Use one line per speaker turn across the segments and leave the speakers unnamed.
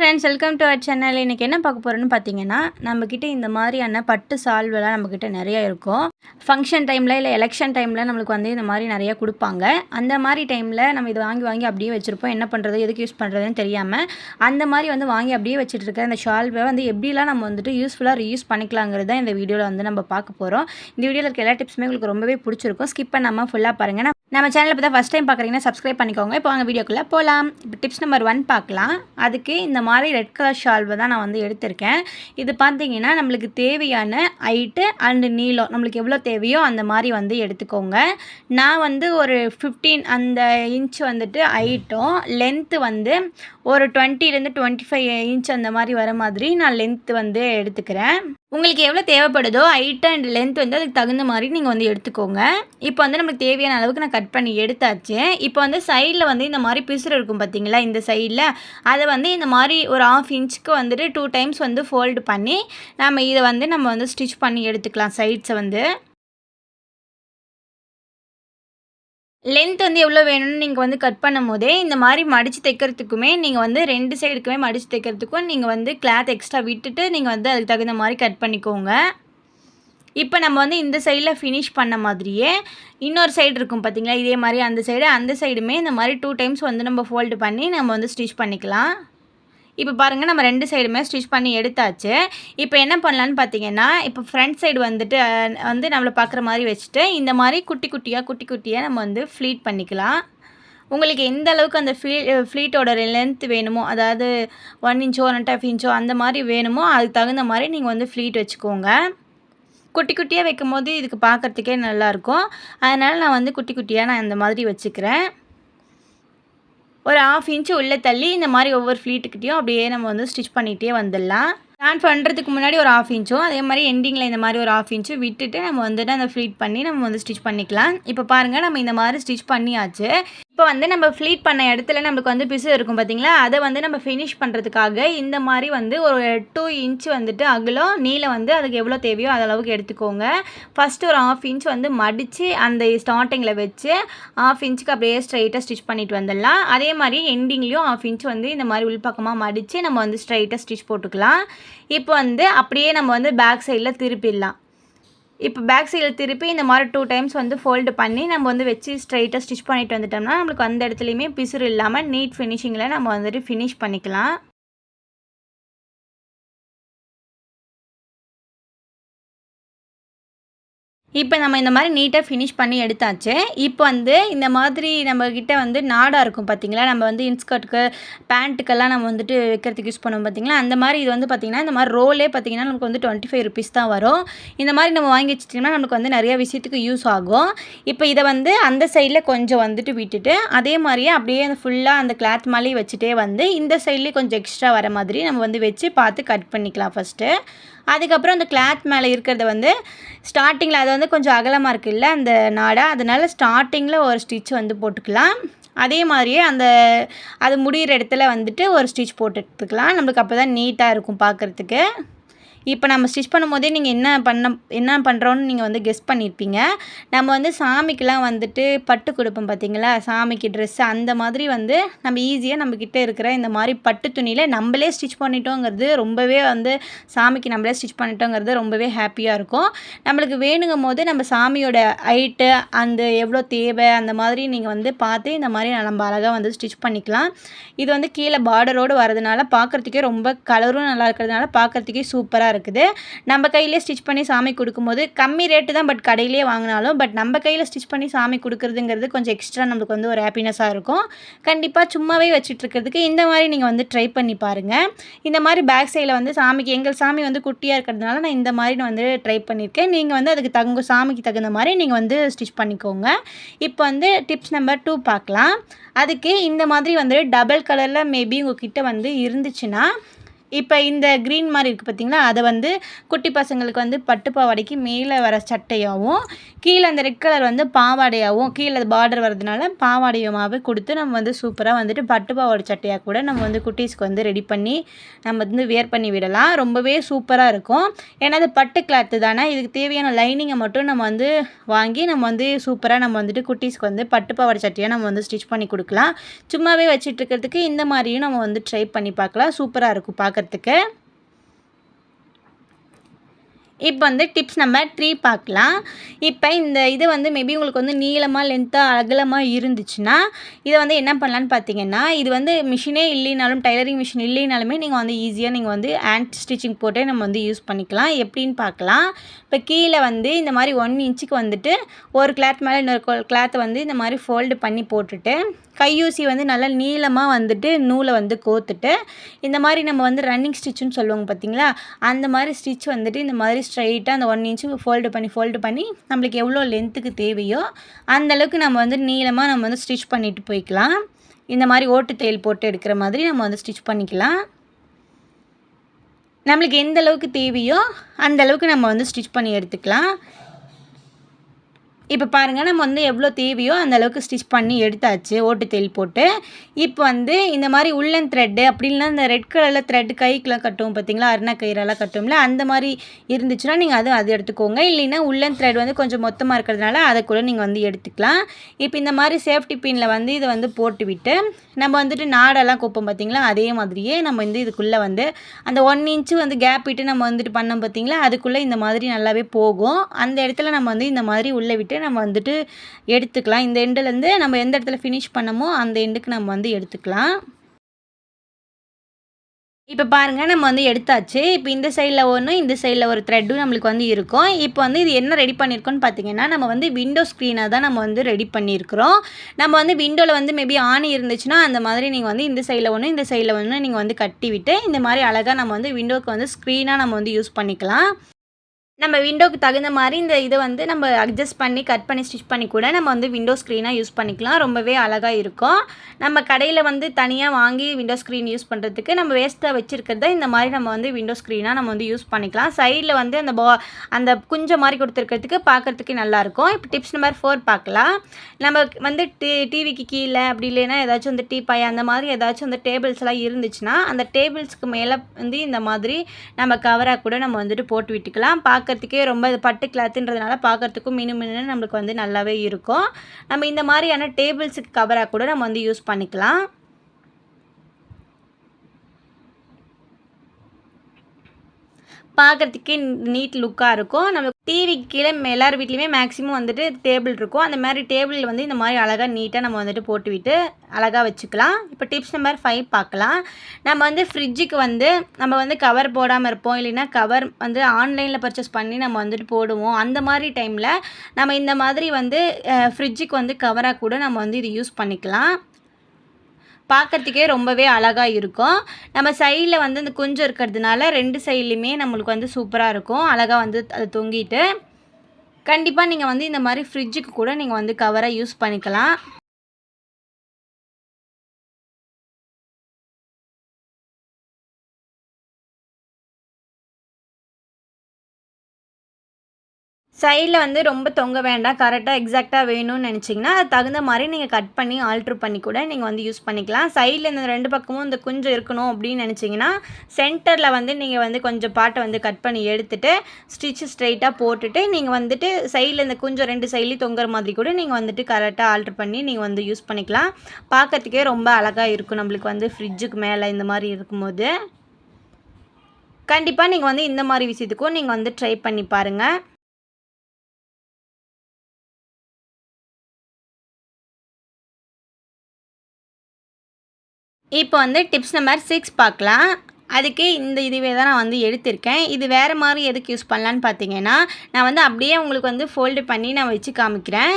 Friends welcome to our channel இன்றைக்கி என்ன பார்க்க போகிறோன்னு பார்த்தீங்கன்னா நம்மக்கிட்ட இந்த மாதிரியான பட்டு சால்வெல்லாம் நம்மக்கிட்ட நிறைய இருக்கும். ஃபங்க்ஷன் டைமில் இல்லை எலெக்ஷன் டைமில் நம்மளுக்கு வந்து இந்த மாதிரி நிறைய கொடுப்பாங்க. அந்த மாதிரி டைமில் நம்ம இது வாங்கி வாங்கி அப்படியே வச்சுருப்போம். என்ன பண்ணுறது எதுக்கு யூஸ் பண்ணுறதுன்னு தெரியாமல் அந்த மாதிரி வந்து வாங்கி அப்படியே வச்சுட்டு இருக்க இந்த ஷால்வை வந்து எப்படிலாம் நம்ம வந்துட்டு யூஸ்ஃபுல்லாக ரீயூஸ் பண்ணிக்கலாங்கிறது தான் இந்த வீடியோவில் வந்து நம்ம பார்க்க போகிறோம் இந்த வீடியோவில் இருக்க எல்லா டிப்ஸுமே உங்களுக்கு ரொம்பவே பிடிச்சிருக்கும். ஸ்கிப் பண்ணாமல் ஃபுல்லாக பாருங்கள் நம்ம சேனலில் பார்த்தா ஃபஸ்ட் டைம் பார்க்குறீங்கன்னா சப்ஸ்கிரைப் பண்ணிக்கோங்க. இப்போ வாங்க வீடியோக்குள்ளே போகலாம் இப்போ டிப்ஸ் நம்பர் ஒன் பார்க்கலாம். அதுக்கு இந்த மாதிரி ரெட் கலர் ஷால்வை தான் நான் வந்து எடுத்திருக்கேன். இது பார்த்தீங்கன்னா நம்மளுக்கு தேவையான ஹைட்டு அண்டு நீளம். நம்மளுக்கு எவ்வளோ தேவையோ அந்த மாதிரி வந்து எடுத்துக்கோங்க. நான் வந்து ஒரு ஃபிஃப்டீன் அந்த இன்ச் வந்துட்டு ஹைட்டும் லென்த்து வந்து ஒரு டுவெண்ட்டிலேருந்து டுவெண்ட்டி ஃபைவ் இன்ச் அந்த மாதிரி வர மாதிரி நான் லென்த்து வந்து எடுத்துக்கிறேன். உங்களுக்கு எவ்வளோ தேவைப்படுதோ ஹைட் அண்ட் லென்த் வந்து அதுக்கு தகுந்த மாதிரி நீங்கள் வந்து எடுத்துக்கோங்க. இப்போ வந்து நமக்கு தேவையான அளவுக்கு நான் கட் பண்ணி எடுத்தாச்சு. இப்போ வந்து சைடில் வந்து இந்த மாதிரி பிசுறு இருக்கும் பார்த்தீங்களா இந்த சைடில் அதை வந்து இந்த மாதிரி ஒரு ஆஃப் இன்ச்சுக்கு வந்துட்டு டூ டைம்ஸ் வந்து ஃபோல்டு பண்ணி நம்ம இதை வந்து நம்ம வந்து ஸ்டிச் பண்ணி எடுத்துக்கலாம் சைட்ஸை வந்து. லென்த் வந்து எவ்வளோ வேணும்னு நீங்கள் வந்து கட் பண்ணும் போதே இந்த மாதிரி மடித்து தைக்கிறதுக்குமே நீங்கள் வந்து ரெண்டு சைடுக்குமே மடித்து தைக்கிறதுக்கும் நீங்கள் வந்து கிளாத் எக்ஸ்ட்ரா விட்டுட்டு நீங்கள் வந்து அதுக்கு தகுந்த மாதிரி கட் பண்ணிக்கோங்க. இப்போ நம்ம வந்து இந்த சைடில் ஃபினிஷ் பண்ண மாதிரியே இன்னொரு சைடு இருக்கும் பார்த்தீங்களா இதே மாதிரி அந்த சைடு அந்த சைடுமே இந்த மாதிரி டூ டைம்ஸ் வந்து நம்ம ஃபோல்டு பண்ணி நம்ம வந்து ஸ்டிச் பண்ணிக்கலாம். இப்போ பாருங்கள் நம்ம ரெண்டு சைடுமே ஸ்டிச் பண்ணி எடுத்தாச்சு. இப்போ என்ன பண்ணலான்னு பார்த்தீங்கன்னா இப்போ ஃப்ரண்ட் சைடு வந்துட்டு வந்து நம்மளை பார்க்குற மாதிரி வச்சுட்டு இந்த மாதிரி குட்டி குட்டியாக குட்டி குட்டியாக நம்ம வந்து ஃப்ளீட் பண்ணிக்கலாம். உங்களுக்கு எந்த அளவுக்கு அந்த ஃப்ளீ ஃப்ளீட்டோட லென்த் வேணுமோ அதாவது ஒன் இன்ச்சோ ஒன் அண்ட் ஆஃப் இன்ச்சோ அந்த மாதிரி வேணுமோ அதுக்கு தகுந்த மாதிரி நீங்கள் வந்து ஃப்ளீட் வச்சுக்கோங்க. குட்டி குட்டியாக வைக்கும் போது இதுக்கு பார்க்குறதுக்கே நல்லாயிருக்கும் அதனால் நான் வந்து குட்டி குட்டியாக நான் இந்த மாதிரி வச்சுக்கிறேன். ஒரு ஆஃப் இன்ச்சு உள்ளே தள்ளி இந்த மாதிரி ஒவ்வொரு ஃப்ளீட்டுக்கிட்டையும் அப்படியே நம்ம வந்து ஸ்டிச் பண்ணிகிட்டே வந்துடலாம். ஸ்டாண்ட் பண்ணுறதுக்கு முன்னாடி ஒரு ஆஃப் இன்ச்சும் அதே மாதிரி எண்டிங்கில் இந்த மாதிரி ஒரு ஆஃப் இன்ச்சும் விட்டுட்டு நம்ம வந்துட்டு அந்த ஃப்ளீட் பண்ணி நம்ம வந்து ஸ்டிச் பண்ணிக்கலாம். இப்போ பாருங்கள் நம்ம இந்த மாதிரி ஸ்டிச் பண்ணியாச்சு. இப்போ வந்து நம்ம ஃப்ளீட் பண்ண இடத்துல நம்மளுக்கு வந்து பிசு இருக்கும் பார்த்தீங்களா அதை வந்து நம்ம ஃபினிஷ் பண்ணுறதுக்காக இந்த மாதிரி வந்து ஒரு டூ இன்ச் வந்துட்டு அகலம் நீளம் வந்து அதுக்கு எவ்வளோ தேவையோ அதளவுக்கு அளவுக்கு எடுத்துக்கோங்க. ஃபஸ்ட்டு ஒரு ஆஃப் இன்ச் வந்து மடித்து அந்த ஸ்டார்டிங்கில் வச்சு ஆஃப் இன்ச்சுக்கு அப்படியே ஸ்ட்ரைட்டாக ஸ்டிச் பண்ணிட்டு வந்துடலாம். அதே மாதிரி எண்டிங்லேயும் ஆஃப் இன்ச் வந்து இந்த மாதிரி உள்பக்கமாக மடித்து நம்ம வந்து ஸ்ட்ரைட்டாக ஸ்டிச் போட்டுக்கலாம். இப்போ வந்து அப்படியே நம்ம வந்து பேக் சைடில் திருப்பிடலாம். இப்போ பேக் சைடில் திருப்பி இந்த மாதிரி டூ டைம்ஸ் வந்து ஃபோல்டு பண்ணி நம்ம வந்து வச்சு ஸ்ட்ரைட்டாக ஸ்டிச் பண்ணிட்டு வந்துட்டோம்னா நம்மளுக்கு அந்த இடத்துலையுமே பிசுறு இல்லாமல் நீட் ஃபினிஷிங்கில் நம்ம வந்துட்டு ஃபினிஷ் பண்ணிக்கலாம். இப்போ நம்ம இந்த மாதிரி நீட்டாக ஃபினிஷ் பண்ணி எடுத்தாச்சு. இப்போ வந்து இந்த மாதிரி நம்மக்கிட்ட வந்து நாடாக இருக்கும் பார்த்திங்களா நம்ம வந்து இன்ஸ்கர்ட்டுக்கு பேண்ட்டுக்கெல்லாம் நம்ம வந்துட்டு வைக்கிறதுக்கு யூஸ் பண்ணுவோம் பார்த்திங்களா அந்த மாதிரி இது வந்து பார்த்திங்கன்னா இந்த மாதிரி ரோலே பார்த்திங்கன்னா நமக்கு வந்து டுவெண்ட்டி ஃபைவ் ருபீஸ் தான் வரும். இந்த மாதிரி நம்ம வாங்கி வச்சிட்டிங்கன்னா நமக்கு வந்து நிறைய விஷயத்துக்கு யூஸ் ஆகும். இப்போ இதை வந்து அந்த சைடில் கொஞ்சம் வந்துட்டு விட்டுட்டு அதே மாதிரியே அப்படியே அந்த ஃபுல்லாக அந்த கிளாத் மேலேயே வச்சுட்டே வந்து இந்த சைட்லேயே கொஞ்சம் எக்ஸ்ட்ரா வர மாதிரி நம்ம வந்து வச்சு பார்த்து கட் பண்ணிக்கலாம் ஃபஸ்ட்டு அதுக்கப்புறம் அந்த கிளாத் மேலே இருக்கிறத வந்து ஸ்டார்டிங்கில் அது வந்து கொஞ்சம் அகலமாக இருக்குல்ல அந்த நாடா. அதனால் ஸ்டார்டிங்கில் ஒரு ஸ்டிச் வந்து போட்டுக்கலாம். அதே மாதிரியே அந்த அது முடிகிற இடத்துல வந்துட்டு ஒரு ஸ்டிச் போட்டுக்கலாம். நம்மளுக்கு அப்போ தான் நீட்டாக இருக்கும் பார்க்குறதுக்கு இப்போ நம்ம ஸ்டிச் பண்ணும்போதே நீங்கள் என்ன பண்ண என்ன பண்ணுறோன்னு நீங்கள் வந்து கெஸ் பண்ணியிருப்பீங்க நம்ம வந்து சாமிக்கெலாம் வந்துட்டு பட்டு கொடுப்போம் பார்த்தீங்களா சாமிக்கு ட்ரெஸ்ஸு அந்த மாதிரி வந்து நம்ம ஈஸியாக நம்மக்கிட்ட இருக்கிற இந்த மாதிரி பட்டு துணியில் நம்மளே ஸ்டிச் பண்ணிட்டோங்கிறது ரொம்பவே வந்து சாமிக்கு நம்மளே ஸ்டிச் பண்ணிட்டோங்கிறது ரொம்பவே ஹாப்பியாக இருக்கும். நம்மளுக்கு வேணுங்கும் போது நம்ம சாமியோட ஹைட்டு அந்த எவ்வளோ தேவை அந்த மாதிரி நீங்கள் வந்து பார்த்து இந்த மாதிரி நம்ம அழகாக வந்து ஸ்டிச் பண்ணிக்கலாம். இது வந்து கீழே பார்டரோடு வரதுனால பார்க்குறதுக்கே ரொம்ப கலரும் நல்லா இருக்கிறதுனால பார்க்குறதுக்கே சூப்பராக இருக்குது. நம்ம கையிலே ஸ்டிச் பண்ணி சாமி கொடுக்கும்போது கம்மி ரேட்டு தான் பட் கடையிலே வாங்கினாலும் பட் நம்ம கையில் ஸ்டிச் பண்ணி சாமி கொடுக்குறதுங்கிறது கொஞ்சம் எக்ஸ்ட்ரா நம்மளுக்கு வந்து ஒரு ஹாப்பினஸாக இருக்கும். கண்டிப்பாக சும்மாவே வச்சுட்டு இருக்கிறதுக்கு இந்த மாதிரி நீங்கள் வந்து ட்ரை பண்ணி பாருங்கள் இந்த மாதிரி பேக் சைடில் வந்து சாமிக்கு எங்கள் சாமி வந்து குட்டியாக இருக்கிறதுனால நான் இந்த மாதிரி நான் வந்து ட்ரை பண்ணியிருக்கேன் நீங்கள் வந்து அதுக்கு தகுந்த சாமிக்கு தகுந்த மாதிரி நீங்கள் வந்து ஸ்டிச் பண்ணிக்கோங்க. இப்போ வந்து டிப்ஸ் நம்பர் டூ பார்க்கலாம். அதுக்கு இந்த மாதிரி வந்து டபுள் கலரில் மேபி உங்ககிட்ட வந்து இருந்துச்சுன்னா இப்போ இந்த க்ரீன் மாதிரி இருக்குது பார்த்திங்களா அதை வந்து குட்டி பசங்களுக்கு வந்து பட்டு பாவாடைக்கு மேலே வர சட்டையாகவும் கீழே அந்த ரெட் கலர் வந்து பாவாடையாகவும் கீழே பார்டர் வரதுனால பாவாடையுமாவே கொடுத்து நம்ம வந்து சூப்பராக வந்துட்டு பட்டு பாவாடை சட்டையாக கூட நம்ம வந்து குட்டீஸ்க்கு வந்து ரெடி பண்ணி நம்ம வந்து வியர் பண்ணி விடலாம். ரொம்பவே சூப்பராக இருக்கும். ஏன்னா அது பட்டு கிளாத்து தானே. இதுக்கு தேவையான லைனிங்கை மட்டும் நம்ம வந்து வாங்கி நம்ம வந்து சூப்பராக நம்ம வந்துட்டு குட்டீஸ்க்கு வந்து பட்டு பாவாடை சட்டையாக நம்ம வந்து ஸ்டிச் பண்ணி கொடுக்கலாம். சும்மாவே வச்சுட்டு இருக்கிறதுக்கு இந்த மாதிரியும் நம்ம வந்து ட்ரை பண்ணி பார்க்கலாம். சூப்பராக இருக்கும் பார்க்குறதுக்கு. இப்போ வந்து டிப்ஸ் நம்பர் த்ரீ பார்க்கலாம். இப்போ இந்த இது வந்து மேபி உங்களுக்கு வந்து நீளமாக லென்த்தாக அகலமாக இருந்துச்சுன்னா இதை வந்து என்ன பண்ணலான்னு பார்த்தீங்கன்னா இது வந்து மிஷினே இல்லைனாலும் டைலரிங் மிஷின் இல்லைனாலுமே நீங்கள் வந்து ஈஸியாக நீங்கள் வந்து ஹேண்ட் ஸ்டிச்சிங் போட்டே நம்ம வந்து யூஸ் பண்ணிக்கலாம். எப்படின்னு பார்க்கலாம். இப்போ கீழே வந்து இந்த மாதிரி ஒன் இன்ச்சுக்கு வந்துட்டு ஒரு கிளாத் மேலே இன்னொரு கிளாத்தை வந்து இந்த மாதிரி ஃபோல்டு பண்ணி போட்டுட்டு கையூசி வந்து நல்லா நீளமாக வந்துட்டு நூலை வந்து கோத்துட்டு இந்த மாதிரி நம்ம வந்து ரன்னிங் ஸ்டிச்சுன்னு சொல்லுவாங்க பார்த்தீங்களா அந்த மாதிரி ஸ்டிச் வந்துட்டு இந்த மாதிரி ஸ்ட்ரைட்டாக அந்த ஒன் இன்ச்சு ஃபோல்டு பண்ணி ஃபோல்டு பண்ணி நம்மளுக்கு எவ்வளோ லென்த்துக்கு தேவையோ அந்தளவுக்கு நம்ம வந்து நீளமாக நம்ம வந்து ஸ்டிச் பண்ணிட்டு போய்க்கலாம். இந்த மாதிரி ஓட்டு தையல் போட்டு எடுக்கிற மாதிரி நம்ம வந்து ஸ்டிச் பண்ணிக்கலாம். நம்மளுக்கு எந்த அளவுக்கு தேவையோ அந்த அளவுக்கு நம்ம வந்து ஸ்டிச் பண்ணி எடுத்துக்கலாம். இப்போ பாருங்கள் நம்ம வந்து எவ்வளோ தேவையோ அந்த அளவுக்கு ஸ்டிச் பண்ணி எடுத்தாச்சு ஓட்டு தேல் போட்டு. இப்போ வந்து இந்த மாதிரி உள்ளன் த்ரெட்டு அப்படி இந்த ரெட் கலரில் த்ரெட் கைக்கெலாம் கட்டுவோம் பார்த்தீங்களா அருணா கயிறெல்லாம் கட்டுவோம்ல அந்த மாதிரி இருந்துச்சுன்னா நீங்கள் அது அது எடுத்துக்கோங்க. இல்லைன்னா உள்ளன் த்ரெட் வந்து கொஞ்சம் மொத்தமாக இருக்கிறதுனால அதை கூட நீங்கள் வந்து எடுத்துக்கலாம். இப்போ இந்த மாதிரி சேஃப்டி பின்னில் வந்து இதை வந்து போட்டு விட்டு நம்ம வந்துட்டு நாடெல்லாம் கூப்போம் பார்த்தீங்களா அதே மாதிரியே நம்ம வந்து இதுக்குள்ளே வந்து அந்த ஒன் இன்ச்சு வந்து கேப் விட்டு நம்ம வந்துட்டு பண்ணோம் பார்த்தீங்களா அதுக்குள்ளே இந்த மாதிரி நல்லாவே போகும். அந்த இடத்துல நம்ம வந்து இந்த மாதிரி உள்ளே விட்டு நம்ம வந்துட்டு எடுத்துக்கலாம். இந்த எண்டுலேருந்து நம்ம எந்த இடத்துல ஃபினிஷ் பண்ணமோ அந்த எண்டுக்கு நம்ம வந்து எடுத்துக்கலாம். இப்போ பாருங்கள் நம்ம வந்து எடுத்தாச்சு. இப்போ இந்த சைடில் ஒன்று இந்த சைடில் ஒரு த்ரெட்டும் நம்மளுக்கு வந்து இருக்கும். இப்போ வந்து இது என்ன ரெடி பண்ணியிருக்கோன்னு பார்த்தீங்கன்னா நம்ம வந்து விண்டோ ஸ்க்ரீனாக தான் நம்ம வந்து ரெடி பண்ணியிருக்கிறோம் நம்ம வந்து விண்டோவில் வந்து மேபி ஆணி இருந்துச்சுன்னா அந்த மாதிரி நீங்கள் வந்து இந்த சைடில் ஒன்று இந்த சைடில் ஒன்று நீங்கள் வந்து கட்டி விட்டு இந்த மாதிரி அழகாக நம்ம வந்து விண்டோவுக்கு வந்து ஸ்க்ரீனாக நம்ம வந்து யூஸ் பண்ணிக்கலாம். நம்ம விண்டோக்கு தகுந்த மாதிரி இந்த இதை வந்து நம்ம அட்ஜஸ்ட் பண்ணி கட் பண்ணி ஸ்டிச் பண்ணி கூட நம்ம வந்து விண்டோ ஸ்க்ரீனாக யூஸ் பண்ணிக்கலாம். ரொம்பவே அழகாக இருக்கும். நம்ம கடையில் வந்து தனியாக வாங்கி விண்டோ ஸ்க்ரீன் யூஸ் பண்ணுறதுக்கு நம்ம வேஸ்ட்டாக வச்சுருக்கிறத இந்த மாதிரி நம்ம வந்து விண்டோ ஸ்க்ரீனாக நம்ம வந்து யூஸ் பண்ணிக்கலாம். சைடில் வந்து அந்த பா அந்த குஞ்சம் மாதிரி கொடுத்துருக்கிறதுக்கு பார்க்குறதுக்கு நல்லாயிருக்கும் இப்போ டிப்ஸ் நம்பர் ஃபோர் பார்க்கலாம். நம்ம வந்து டி டிவிக்கு கீழே அப்படி இல்லைன்னா ஏதாச்சும் வந்து டீ பாய் அந்த மாதிரி ஏதாச்சும் வந்து டேபிள்ஸ் எல்லாம் இருந்துச்சுன்னா அந்த டேபிள்ஸ்க்கு மேலே வந்து இந்த மாதிரி நம்ம கவராக கூட நம்ம வந்துட்டு போட்டு விட்டுக்கலாம். பார்க்க பார்க்குறதுக்கே ரொம்ப பட்டு கிளாத்துன்றதுனால பார்க்குறதுக்கும் மினு மினு நம்மளுக்கு வந்து நல்லாவே இருக்கும். நம்ம இந்த மாதிரியான டேபிள்ஸுக்கு கவராக கூட நம்ம வந்து யூஸ் பண்ணிக்கலாம். பார்க்குறதுக்கே நீட் லுக்காக இருக்கும். நம்ம டிவிக்கு கீழே எல்லார் வீட்லேயுமே மேக்ஸிமம் வந்துட்டு டேபிள் இருக்கும். அந்த மாதிரி டேபிள் வந்து இந்த மாதிரி அழகாக நீட்டாக நம்ம வந்துட்டு போட்டு விட்டு அழகாக வச்சுக்கலாம். இப்போ டிப்ஸ் நம்பர் ஃபைவ் பார்க்கலாம். நம்ம வந்து ஃப்ரிட்ஜுக்கு வந்து நம்ம வந்து கவர் போடாமல் இருப்போம். இல்லைன்னா கவர் வந்து ஆன்லைனில் பர்ச்சேஸ் பண்ணி நம்ம வந்துட்டு போடுவோம். அந்த மாதிரி டைமில் நம்ம இந்த மாதிரி வந்து ஃப்ரிட்ஜுக்கு வந்து கவராக கூட நம்ம வந்து இது யூஸ் பண்ணிக்கலாம். பார்க்குறதுக்கே ரொம்பவே அழகாக இருக்கும். நம்ம சைடில் வந்து அந்த குஞ்சு இருக்கிறதுனால ரெண்டு சைட்லேயுமே நம்மளுக்கு வந்து சூப்பராக இருக்கும். அழகாக வந்து அது தொங்கிட்டு. கண்டிப்பாக நீங்கள் வந்து இந்த மாதிரி ஃப்ரிட்ஜுக்கு கூட நீங்கள் வந்து கவராக யூஸ் பண்ணிக்கலாம். சைடில் வந்து ரொம்ப தொங்க வேண்டாம். கரெக்டாக எக்ஸாக்டாக வேணும்னு நினச்சிங்கன்னா அது தகுந்த மாதிரி நீங்கள் கட் பண்ணி ஆல்ட்ரு பண்ணி கூட நீங்கள் வந்து யூஸ் பண்ணிக்கலாம். சைடில் இந்த ரெண்டு பக்கமும் இந்த குஞ்சு இருக்கணும் அப்படின்னு நினச்சிங்கன்னா சென்டரில் வந்து நீங்கள் வந்து கொஞ்சம் பாட்டை வந்து கட் பண்ணி எடுத்துகிட்டு ஸ்டிச்சு ஸ்ட்ரைட்டாக போட்டுட்டு நீங்கள் வந்துட்டு சைடில் இந்த குஞ்சு ரெண்டு சைட்லேயும் தொங்குற மாதிரி கூட நீங்கள் வந்துட்டு கரெக்டாக ஆல்ட்ரு பண்ணி நீங்கள் வந்து யூஸ் பண்ணிக்கலாம். பார்க்கறதுக்கே ரொம்ப அழகாக இருக்கும் நம்மளுக்கு வந்து ஃப்ரிட்ஜுக்கு மேலே இந்த மாதிரி இருக்கும்போது. கண்டிப்பாக நீங்கள் வந்து இந்த மாதிரி விஷயத்துக்கும் நீங்கள் வந்து ட்ரை பண்ணி பாருங்கள் இப்போ வந்து டிப்ஸ் நம்பர் சிக்ஸ் பார்க்கலாம். அதுக்கு இந்த இதுவே தான் நான் வந்து எடுத்திருக்கேன். இது வேறு மாதிரி எதுக்கு யூஸ் பண்ணலான்னு பார்த்தீங்கன்னா நான் வந்து அப்படியே உங்களுக்கு வந்து ஃபோல்டு பண்ணி நான் வச்சு காமிக்கிறேன்.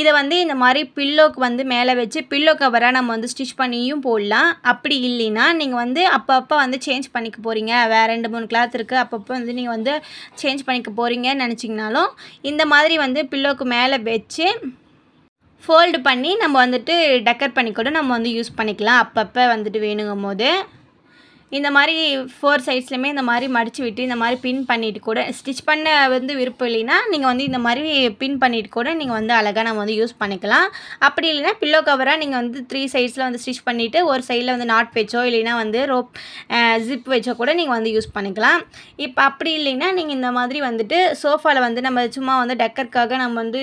இதை வந்து இந்த மாதிரி பில்லோக்கு வந்து மேலே வச்சு பில்லோ கவராக நம்ம வந்து ஸ்டிச் பண்ணியும் போடலாம். அப்படி இல்லைன்னா நீங்கள் வந்து அப்பப்போ வந்து சேஞ்ச் பண்ணிக்க போகிறீங்க வேறு ரெண்டு மூணு கிளாத் இருக்குது அப்பப்போ வந்து நீங்கள் வந்து சேஞ்ச் பண்ணிக்க போகிறீங்கன்னு நினச்சிங்கனாலும் இந்த மாதிரி வந்து பில்லோக்கு மேலே வச்சு ஃபோல்டு பண்ணி நம்ம வந்துட்டு டெக்கர் பண்ணி கூட நம்ம வந்து யூஸ் பண்ணிக்கலாம். அப்பப்போ வந்துட்டு வேணுங்கும் போது இந்த மாதிரி ஃபோர் சைட்ஸ்லையுமே இந்த மாதிரி மடித்து விட்டு இந்த மாதிரி பின் பண்ணிட்டு கூட ஸ்டிச் பண்ண வந்து விருப்பம் இல்லைன்னா நீங்கள் வந்து இந்த மாதிரி பின் பண்ணிட்டு கூட நீங்கள் வந்து அழகாக நம்ம வந்து யூஸ் பண்ணிக்கலாம். அப்படி இல்லைன்னா பில்லோ கவராக நீங்கள் வந்து த்ரீ சைட்ஸில் வந்து ஸ்டிச் பண்ணிவிட்டு ஒரு சைடில் வந்து நாட் வச்சோ இல்லைன்னா வந்து ரோப் ஜிப் வச்சோ கூட நீங்கள் வந்து யூஸ் பண்ணிக்கலாம். இப்போ அப்படி இல்லைன்னா நீங்கள் இந்த மாதிரி வந்துட்டு சோஃபாவில் வந்து நம்ம சும்மா வந்து டெக்கருக்காக நம்ம வந்து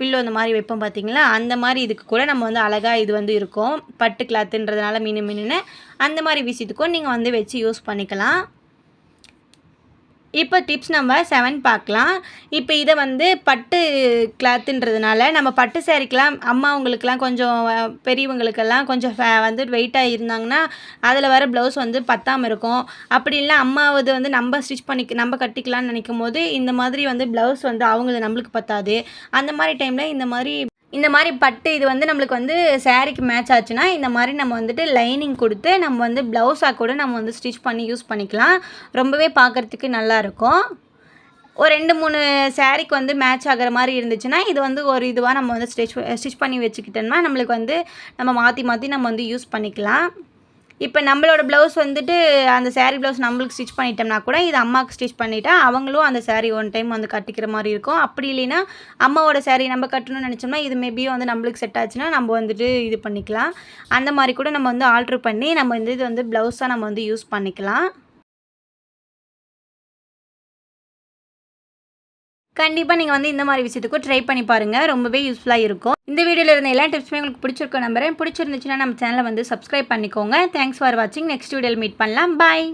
பில்லோ இந்த மாதிரி வைப்போம் பார்த்தீங்களா அந்த மாதிரி இதுக்கு கூட நம்ம வந்து அழகாக இது வந்து இருக்கும். பட்டு கிளாத்துன்றதுனால மீன் மீனுன்னு அந்த மாதிரி விஷயத்துக்கும் நீங்கள் வந்து வச்சு யூஸ் பண்ணிக்கலாம். இப்போ டிப்ஸ் நம்பர் செவன் பார்க்கலாம். இப்போ இதை வந்து பட்டு கிளாத்துன்றதுனால நம்ம பட்டு சேரீக்கெலாம் அம்மாவங்களுக்கெல்லாம் கொஞ்சம் பெரியவங்களுக்கெல்லாம் கொஞ்சம் ஃபே- வந்து வெயிட்டாக இருந்தாங்கன்னா அதில் வர ப்ளவுஸ் வந்து பத்தாமல் இருக்கும். அப்படி இல்லை அம்மாவது வந்து நம்ம ஸ்டிச் பண்ணி நம்ம கட்டிக்கலாம்னு நினைக்கும் போது இந்த மாதிரி வந்து ப்ளவுஸ் வந்து அவங்கள நம்மளுக்கு பத்தாது. அந்த மாதிரி டைமில் இந்த மாதிரி இந்த மாதிரி பட்டு இது வந்து நம்மளுக்கு வந்து சேரீக்கு மேட்ச் ஆச்சுன்னா இந்த மாதிரி நம்ம வந்துட்டு லைனிங் கொடுத்து நம்ம வந்து ப்ளவுஸாக கூட நம்ம வந்து ஸ்டிச் பண்ணி யூஸ் பண்ணிக்கலாம். ரொம்பவே பார்க்குறதுக்கு நல்லாயிருக்கும் ஒரு ரெண்டு மூணு சேரீக்கு வந்து மேட்ச் ஆகிற மாதிரி இருந்துச்சுன்னா இது வந்து ஒரு இதுவாக நம்ம வந்து ஸ்டிச் ஸ்டிச் பண்ணி வச்சுக்கிட்டோம்னா நம்மளுக்கு வந்து நம்ம மாற்றி மாற்றி நம்ம வந்து யூஸ் பண்ணிக்கலாம். இப்போ நம்மளோட ப்ளவுஸ் வந்துட்டு அந்த சேரீ ப்ளவுஸ் நம்மளுக்கு ஸ்டிச் பண்ணிட்டோம்னா கூட இது அம்மாவுக்கு ஸ்டிச் பண்ணிட்டா அவங்களும் அந்த சாரீ ஒன் டைம் வந்து கட்டிக்கிற மாதிரி இருக்கும். அப்படி இல்லைன்னா அம்மாவோட சாரீ நம்ம கட்டணும்னு நினச்சோம்னா இது மேபி வந்து நம்மளுக்கு செட் ஆச்சுன்னா நம்ம வந்துட்டு இது பண்ணிக்கலாம். அந்த மாதிரி கூட நம்ம வந்து ஆல்ட்ரு பண்ணி நம்ம வந்து இது வந்து ப்ளவுஸாக நம்ம வந்து யூஸ் பண்ணிக்கலாம். கண்டிப்பாக நீங்கள் வந்து இந்த மாதிரி விஷயத்துக்கும் ட்ரை பண்ணி பாருங்கள் ரொம்பவே யூஸ்ஃபுல்லாக இருக்கும். இந்த வீடியோவில் இருந்த எல்லா டிப்ஸுமே உங்களுக்கு பிடிச்சிருக்க நம்புறேன். பிடிச்சிருந்துச்சுன்னா நம்ம சேனலை வந்து சப்ஸ்கிரைப் பண்ணிக்கோங்க. தேங்க்ஸ் ஃபார் வாட்சிங் நெக்ஸ்ட் வீடியோவில் மீட் பண்ணலாம். பாய்